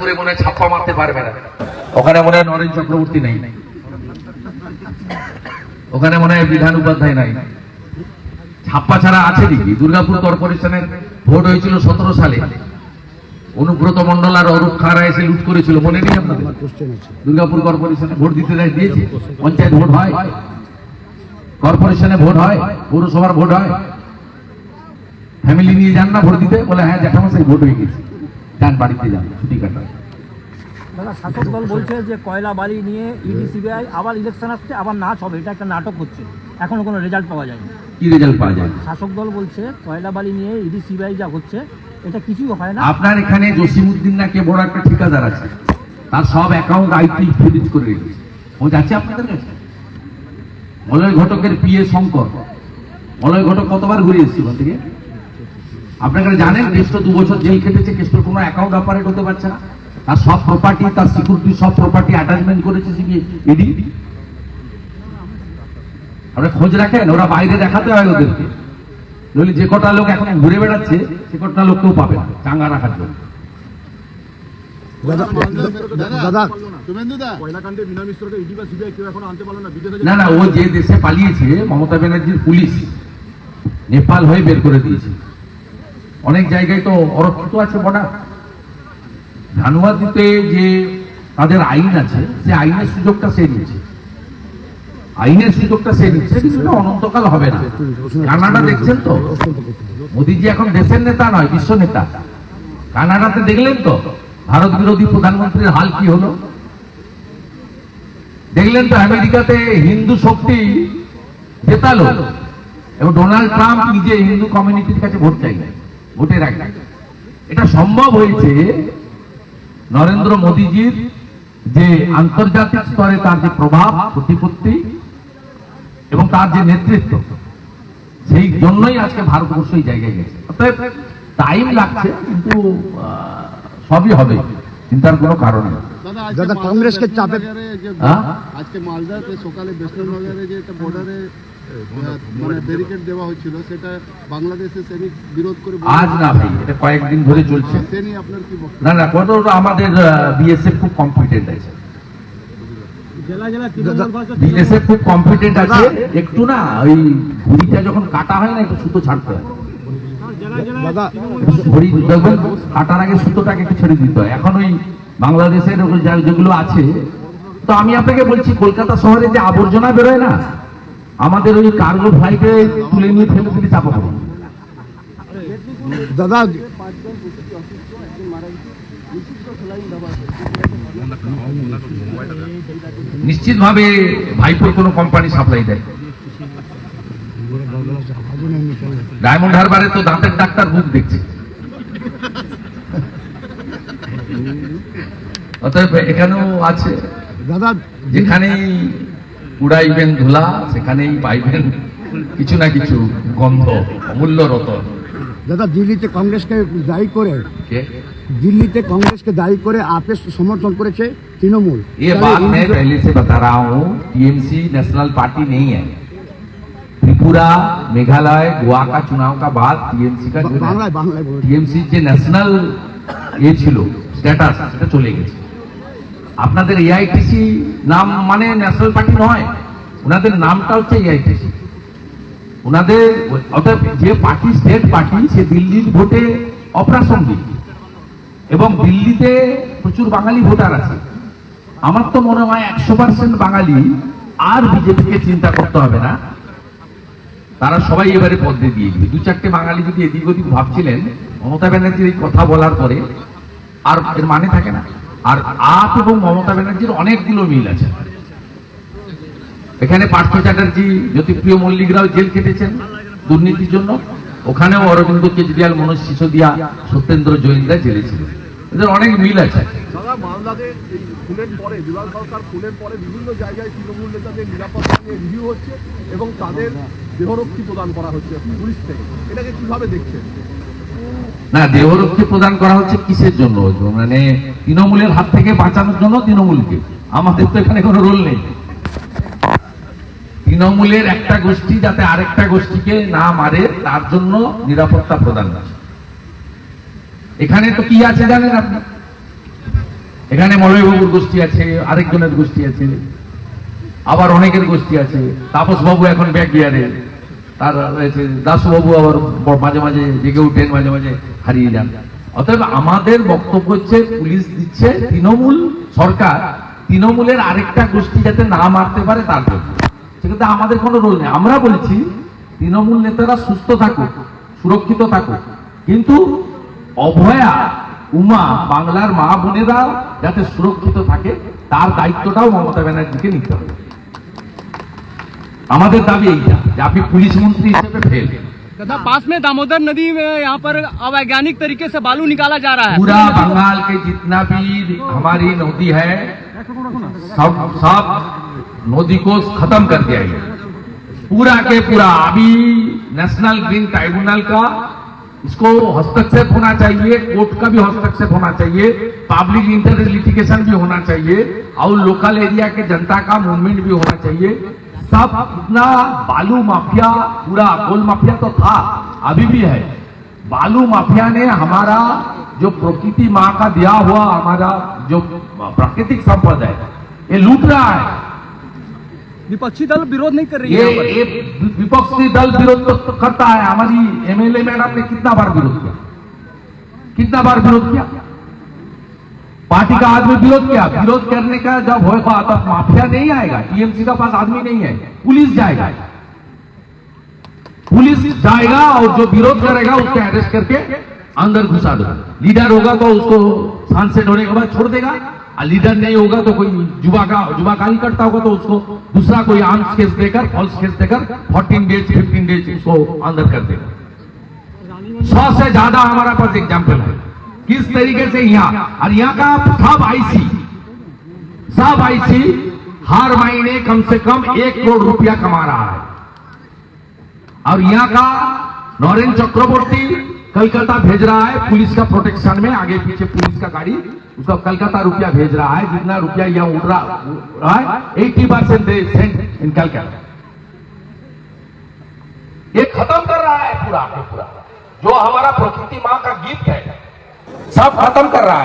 করে মনে ছাপ্পা মারতে পারবে না। ওখানে মনে হয় নরেন চক্রবর্তী নেই। ওখানে মনে হয় বিধান উপাধ্যায় নাই। ছাপ্পা ছাড়া আছে নাকি দুর্গাপুর কর্পোরেশনের ভোট হয়েছিল সতেরো সালে। অনুব্রত মন্ডল আর অরূপ খাঁরা এসে লুট করেছিল। মনে নেই দুর্গাপুর কর্পোরেশনে ভোট দিতে দেয়, দিয়েছে। পঞ্চায়েত ভোট হয়। কর্পোরেশনে ভোট হয়। পৌরসভার ভোট হয়। ফ্যামিলি নিয়ে যান না ভোট দিতে। বলে হ্যাঁ জ্যাঠামশাই, ভোট হয়ে গেছে। যান বাড়িতে যান ছুটি কাটা দাদা শাসক দল বলছে যে কয়লা বালি নিয়ে ইডি সিবিআই আবার ইলেকশন আসছে আবার নাচ হবে এটা একটা নাটক হচ্ছে। এখনও কোনো রেজাল্ট পাওয়া যায়নি। কি রেজাল্ট পাওয়া যায় শাসক দল বলছে কয়লা বালি নিয়ে ইডি সিবিআই যা হচ্ছে এটা কিছুই হয় না। আপনার এখানে জসিমুদ্দিন নাকি বড় একটা ঠিকাদার আছে তার সব অ্যাকাউন্ট আইটি ফ্রিজ করে রেখেছে। ও যাচ্ছে আপনাদের কাছে? মলয় ঘটকের পিএ শঙ্কর। মলয় ঘটক কতবার ঘুরে ওখান থেকে? আপনারা জানেন কেষ্ট দু বছর জেল খেটেছে কেষ্টর কোনো অ্যাকাউন্ট অপারেট হতে পারছে না। তার সব প্রপার্টি তার সিকিউরিটি সব প্রপার্টি অ্যাটাচমেন্ট করেছে ইডি আপনি খোঁজ রাখেন ওরা বাইরে দেখাতে হয় ওদেরকে। নইলে যে কটা লোক এখন ঘুরে বেড়াচ্ছে সে কটা লোককেও পাবে না চাঙ্গা রাখার জন্য। দাদা শুভেন্দুদা কয়লাকাণ্ডে বিনা মিশ্রকে ইডি বা সিবিআই কেউ এখন আনতে পারল না বিদেশে না না ও যে দেশে পালিয়েছে মমতা ব্যানার্জির পুলিশ নেপাল হয়ে বের করে দিয়েছে। অনেক জায়গায় তো অরক্ষিত আছে বর্ডার। ধানুয়াদিতে যে তাদের আইন আছে, সে আইনের সুযোগটা সে নিচ্ছে আইনের সুযোগটা সে নিচ্ছে কিন্তু অনন্তকাল হবে না। কানাডা দেখছেন তো? মোদিজি এখন দেশের নেতা নয়, বিশ্ব নেতা। কানাডাতে দেখলেন তো? ভারত বিরোধী প্রধানমন্ত্রীর হাল কি হলো? দেখলেন তো আমেরিকাতে হিন্দু শক্তি জেতালো। এবং ডোনাল্ড ট্রাম্প নিজে হিন্দু কমিউনিটির কাছে ভোট চাই ভোটের আগে। এটা সম্ভব হয়েছে নরেন্দ্র মোদীজির যে আন্তর্জাতিক স্তরে তার যে প্রভাব প্রতিপত্তি এবং তার যে নেতৃত্ব সেই জন্যই আজকে ভারতবর্ষ এই জায়গায় গেছে। অতএব টাইম লাগছে কিন্তু আহ, সবই হবে চিন্তার কোনো কারণ নেই। দাদা কংগ্রেসকে মালদা চাপে- হ্যাঁ? আজকে মালদাতে সকালে বেশনগরে যে একটা বর্ডারে মানে ব্যারিকেড দেওয়া হয়েছিল সেটা বাংলাদেশের সৈনিক বিরোধ করে আজ না ভাই এটা কয়েকদিন ধরে চলছে। সে আপনার কি না না কত আমাদের বিএসএফ খুব কম্পিটেন্ট আছে। জেলা জেলা তৃণমূল কংগ্রেস বিএসএফ খুব কম্পিটেন্ট আছে একটু না ওই ঘুড়িটা যখন কাটা হয় না একটু সুতো ছাড়তে হয়। ঘড়ি কাটার আগে সুতোটাকে একটু ছেড়ে দিতে হয়। এখন ওই বাংলাদেশের যেগুলো আছে তো আমি আপনাকে বলছি কলকাতা শহরে যে আবর্জনা বেরোয় না আমাদের ওই কার্গো ফ্লাইটে তুলে নিয়ে ফেলে দিলে চাপা পড়ে। দাদা নিশ্চিতভাবে ভাইপোর কোনো কোম্পানি সাপ্লাই দেয়। ডায়মন্ড হারবারে তো দাঁতের ডাক্তার বুক দেখছে। অতএব এখানেও আছে। দাদা যেখানেই উড়াইবেন ধুলা সেখানেই পাইবেন কিছু না কিছু গন্ধ অমূল্য রতন দাদা দিল্লিতে কংগ্রেসকে দায়ী করে কে দিল্লিতে কংগ্রেসকে দায়ী করে আপে সমর্থন করেছে তৃণমূল ये बात मैं पहले से बता रहा हूँ टीएमसी नेशनल पार्टी नहीं है त्रिपुरा मेघालय गोवा का चुनाव का बाद टीएमसी का जो বাংলায় বাংলায় বলুন টিএমসি যে ন্যাশনাল আপনাদের এআইটিসি নাম মানে ন্যাশনাল পার্টি নয়, ওনাদের নামটা হচ্ছে এআইটিসি ওনাদের অর্থাৎ যে পার্টি স্টেট পার্টি সে দিল্লির ভোটে অপ্রাসঙ্গিক এবং দিল্লিতে প্রচুর বাঙালি ভোটার আছে। আমার তো মনে হয় একশো পার্সেন্ট বাঙালি আর বিজেপিকে চিন্তা করতে হবে না। তারা সবাই এবারে পদ্মে দিয়ে দিবে দু চারটে বাঙালি যদি এদিক ওদিক ভাবছিলেন, মমতা ব্যানার্জির এই কথা বলার পরে আর এর মানে থাকে না। আর আপ এবং মমতা ব্যানার্জির অনেকগুলো মিল আছে। এখানে পার্থ চ্যাটার্জি, জ্যোতিপ্রিয় মল্লিকরাও জেল কেটেছেন দুর্নীতির জন্য। ওখানেও অরবিন্দ কেজরিওয়াল, মনোজ সিসোদিয়া, সত্যেন্দ্র জৈনরা জেলে এদের অনেক মিল আছে। পরে সরকার পরে বিভিন্ন জায়গায় তৃণমূল নিরাপত্তা রিভিউ হচ্ছে এবং তাদের দেহরক্ষী প্রদান করা হচ্ছে পুলিশ থেকে। এটাকে কীভাবে দেখছেন? না, দেহরক্ষী প্রদান করা হচ্ছে কিসের জন্য? মানে তৃণমূলের হাত থেকে বাঁচানোর জন্য তৃণমূলকে। আমাদের তো এখানে কোনো রোল নেই। তৃণমূলের একটা গোষ্ঠী যাতে আরেকটা গোষ্ঠীকে না মারে, তার জন্য নিরাপত্তা প্রদান করছে এখানে তো কি আছে জানেন আপনি? এখানে মলয়বাবুর গোষ্ঠী আছে, আরেকজনের গোষ্ঠী আছে, আবার অনেকের গোষ্ঠী আছে। তাপস বাবু এখন ব্যাক গিয়ারে তার দাসবাবু আবার মাঝে মাঝে জেগে উঠেন মাঝে মাঝে হারিয়ে যান। অতএব আমাদের বক্তব্য হচ্ছে, পুলিশ দিচ্ছে, তৃণমূল সরকার তৃণমূলের আরেকটা গোষ্ঠী যাতে না মারতে পারে, তার জন্য। সেক্ষেত্রে আমাদের কোনো রোল নেই। আমরা বলছি, তৃণমূল নেতারা সুস্থ থাকুক, সুরক্ষিত থাকুক। কিন্তু অভয়া, উমা, বাংলার মা বোনেরা যাতে সুরক্ষিত থাকে, তার দায়িত্বটাও মমতা ব্যানার্জিকে নিতে হবে। আমাদের দাবি এইটা যে আপনি পুলিশ মন্ত্রী হিসেবে ফেল तथा पास में दामोदर नदी में यहाँ पर अवैज्ञानिक तरीके से बालू निकाला जा रहा है पूरा बंगाल के जितना भी हमारी नदी है सब सब नदी को खत्म कर दिया है पूरा के पूरा अभी नेशनल ग्रीन ट्राइब्यूनल का इसको हस्तक्षेप होना चाहिए कोर्ट का भी हस्तक्षेप होना चाहिए पब्लिक इंटर लिटिगेशन भी होना चाहिए और लोकल एरिया के जनता का मूवमेंट भी होना चाहिए सब इतना बालू माफिया पूरा गोल माफिया तो था अभी भी है। बालू माफिया ने हमारा जो प्रकृति माँ का दिया हुआ हमारा जो प्राकृतिक संपद है ये लूट रहा है। विपक्षी दल विरोध नहीं कर रही है ये ये विपक्षी दल विरोध तो तो करता है। हमारी एमएलए मैडम ने कितना बार विरोध किया? कितना बार विरोध किया? पार्टी का आदमी विरोध किया। विरोध करने का जब होगा तब माफिया नहीं आएगा। टीएमसी का पास आदमी नहीं है। पुलिस जाएगा। पुलिस जाएगा और जो विरोध करेगा, उसको अरेस्ट करके अंदर घुसा दो। लीडर होगा तो उसको सांसद होने के बाद छोड़ देगा। और लीडर नहीं होगा तो कोई जुबा का जुबा काली करता होगा तो उसको दूसरा कोई आर्म्स केस देकर फॉल्स केस देकर 14 डेज़ 15 डेज़ उसको अंदर कर देगा। सौ से ज़्यादा हमारा पास एग्ज़ाम्पल है। किस तरीके से यहाँ? और यहाँ का सब आईसी सब आईसी हर महीने कम से कम एक करोड़ रुपया कमा रहा है। और यहाँ का नरेंद्र चक्रवर्ती कलकत्ता भेज रहा है, पुलिस का प्रोटेक्शन में, आगे पीछे पुलिस का गाड़ी, उसका कलकत्ता रुपया भेज रहा है, जितना रुपया यहाँ उड़ रहा है eighty percent sand in Calcutta ये खत्म कर रहा है पूरा पूरा। जो हमारा प्रकृति माँ का गिफ्ट है सब खत्म कर रहा है।